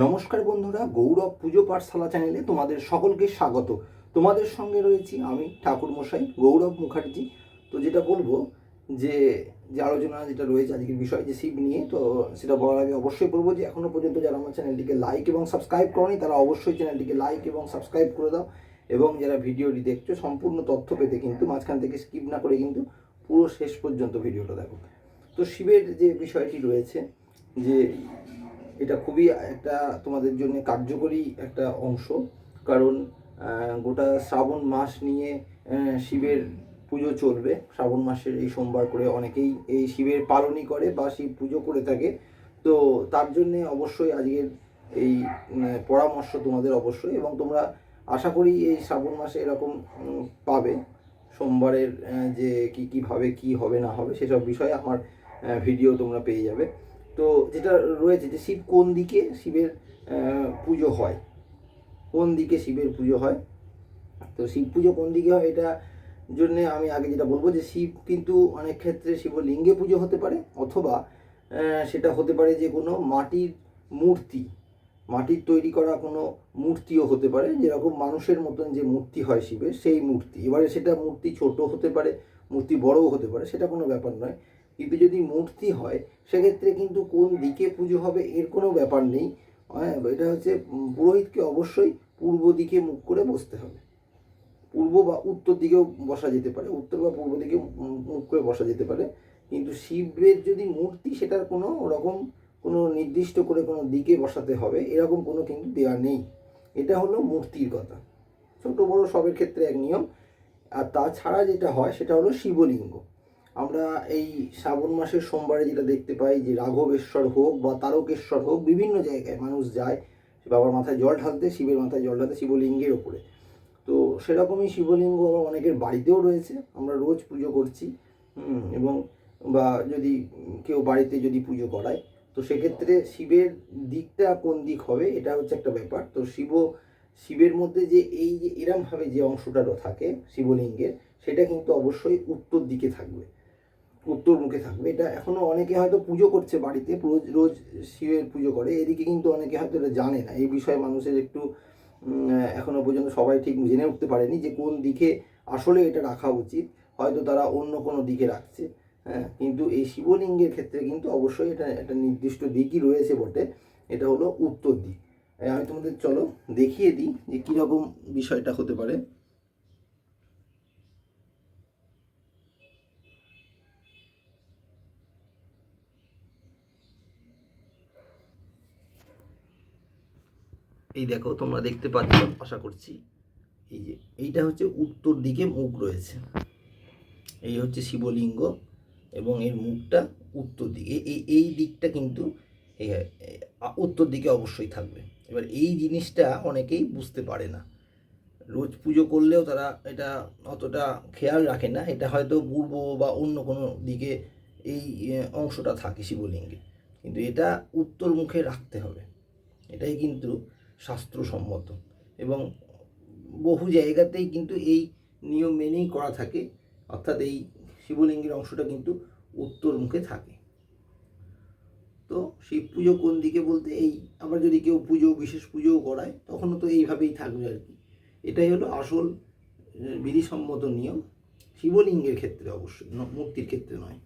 নমস্কার বন্ধুরা, গৌরব পুজো পাঠশালা চ্যানেলে তোমাদের সকলকে স্বাগত। তোমাদের সঙ্গে রয়েছি আমি ঠাকুর মশাই, গৌরব মুখার্জি। তো যেটা বলব যে যে আলোচনা যেটা রয়েছে আজকের বিষয় যে শিব নিয়ে, তো সেটা বলার আগে অবশ্যই বলব যে এখনও পর্যন্ত যারা আমার চ্যানেলটিকে লাইক এবং সাবস্ক্রাইব করনি, তারা অবশ্যই চ্যানেলটিকে লাইক এবং সাবস্ক্রাইব করে দাও। এবং যারা ভিডিওটি দেখছ, সম্পূর্ণ তথ্য পেতে কিন্তু মাঝখান থেকে স্কিপ না করে কিন্তু পুরো শেষ পর্যন্ত ভিডিওটা দেখো। তো শিবের যে বিষয়টি রয়েছে, যে এটা খুবই একটা তোমাদের জন্য কার্যকরী একটা অংশ। কারণ গোটা শ্রাবণ মাস নিয়ে শিবের পুজো চলবে। শ্রাবণ মাসের এই সোমবার করে অনেকেই এই শিবের পালনই করে বা শিব পুজো করে থাকে। তো তার জন্যে অবশ্যই আজকের এই পরামর্শ তোমাদের অবশ্যই এবং তোমরা আশা করি এই শ্রাবণ মাসে এরকম পাবে। সোমবারের যে কি কীভাবে কি হবে না হবে সেসব বিষয়ে আমার ভিডিও তোমরা পেয়ে যাবে। তো যেটা রয়েছে যে শিব কোন দিকে শিবের পুজো হয়? কোন দিকে শিবের পুজো হয়? তো শিব পুজো কোন দিকে হয় এটা জন্য আমি আগে যেটা বলব যে শিব কিন্তু অনেক ক্ষেত্রে শিবলিঙ্গে পুজো হতে পারে অথবা সেটা হতে পারে যে কোনো মাটির মূর্তি, মাটির তৈরি করা কোনো মূর্তিও হতে পারে। যেরকম মানুষের মতন যে মূর্তি হয় শিবের, সেই মূর্তি। এবারে সেটা মূর্তি ছোট হতে পারে, মূর্তি বড়ও হতে পারে, সেটা কোনো ব্যাপার নয়। কিন্তু যদি মূর্তি হয়, সেক্ষেত্রে কিন্তু কোন দিকে পুজো হবে এর কোনো ব্যাপার নেই। হ্যাঁ এটা হচ্ছে পুরোহিতকে অবশ্যই পূর্ব দিকে মুখ করে বসতে হবে। পূর্ব বা উত্তর দিকেও বসা যেতে পারে, উত্তর বা পূর্ব দিকে মুখ করে বসা যেতে পারে। কিন্তু শিবের যদি মূর্তি, সেটার কোনো রকম, কোনো নির্দিষ্ট করে কোনো দিকে বসাতে হবে, এরকম কোনো কিন্তু দেওয়া নেই। এটা হলো মূর্তির কথা। ছোট বড় সবের ক্ষেত্রে এক নিয়ম। আর তাছাড়া যেটা হয়, সেটা হলো শিবলিঙ্গ। আমরা এই শ্রাবণ মাসের সোমবারে যেটা দেখতে পাই যে রাঘবেশ্বর হোক বা তারকেশ্বর হোক, বিভিন্ন জায়গায় মানুষ যায় বাবার মাথায় জল ঢালতে, শিবের মাথায় জল ঢালতে শিবলিঙ্গের ওপরে। তো সেরকমই শিবলিঙ্গ আবার অনেকের বাড়িতেও রয়েছে, আমরা রোজ পুজো করছি এবং বা যদি কেউ বাড়িতে যদি পুজো করায়, তো সেক্ষেত্রে শিবের দিকটা কোন দিক হবে এটা হচ্ছে একটা ব্যাপার। তো শিব, শিবের মধ্যে যে এই যে এরমভাবে যে অংশটা থাকে শিবলিঙ্গের, সেটা কিন্তু অবশ্যই উত্তর দিকে থাকবে। উত্তর মুখে থাকবে। এটা এখনও অনেকে হয়তো পুজো করছে বাড়িতে, রোজ রোজ শিবের পুজো করে। এদিকে কিন্তু অনেকে হয়তো এটা জানে না। এই বিষয়ে মানুষের একটু এখনও পর্যন্ত সবাই ঠিক জেনে উঠতে পারেনি যে কোন দিকে আসলে এটা রাখা উচিত। হয়তো তারা অন্য কোনো দিকে রাখছে হ্যাঁ? কিন্তু এই শিবলিঙ্গের ক্ষেত্রে কিন্তু অবশ্যই এটা একটা নির্দিষ্ট দিকই রয়েছে বটে। এটা হলো উত্তর দিক। আমি তোমাদের, চলো দেখিয়ে দিই যে কীরকম বিষয়টা হতে পারে। এই দেখো, তোমরা দেখতে পাচ্ছ, আশা করছি। এই যে, এইটা হচ্ছে উত্তর দিকে মুখ রয়েছে। এই হচ্ছে শিবলিঙ্গ এবং এর মুখটা উত্তর দিকে। এই এই দিকটা কিন্তু উত্তর দিকে অবশ্যই থাকবে। এবার এই জিনিসটা অনেকেই বুঝতে পারে না। রোজ পুজো করলেও তারা এটা অতটা খেয়াল রাখে না। এটা হয়তো পূর্ব বা অন্য কোনো দিকে এই অংশটা থাকে শিবলিঙ্গে। কিন্তু এটা উত্তর মুখে রাখতে হবে। এটাই কিন্তু শাস্ত্রসম্মত। এবং বহু জায়গাতেই কিন্তু এই নিয়ম মেনেই করা থাকে, অর্থাৎ এই শিবলিঙ্গের অংশটা কিন্তু উত্তর মুখে থাকে। তো শিব পুজো কোন দিকে বলতে এই আবার যদি কেউ পুজো, বিশেষ পুজোও করায়, তখনও তো এইভাবেই থাকবে আর কি। এটাই হলো আসল বিধিসম্মত নিয়ম। শিবলিঙ্গের ক্ষেত্রে অবশ্যই মূর্তির ক্ষেত্রে নয়।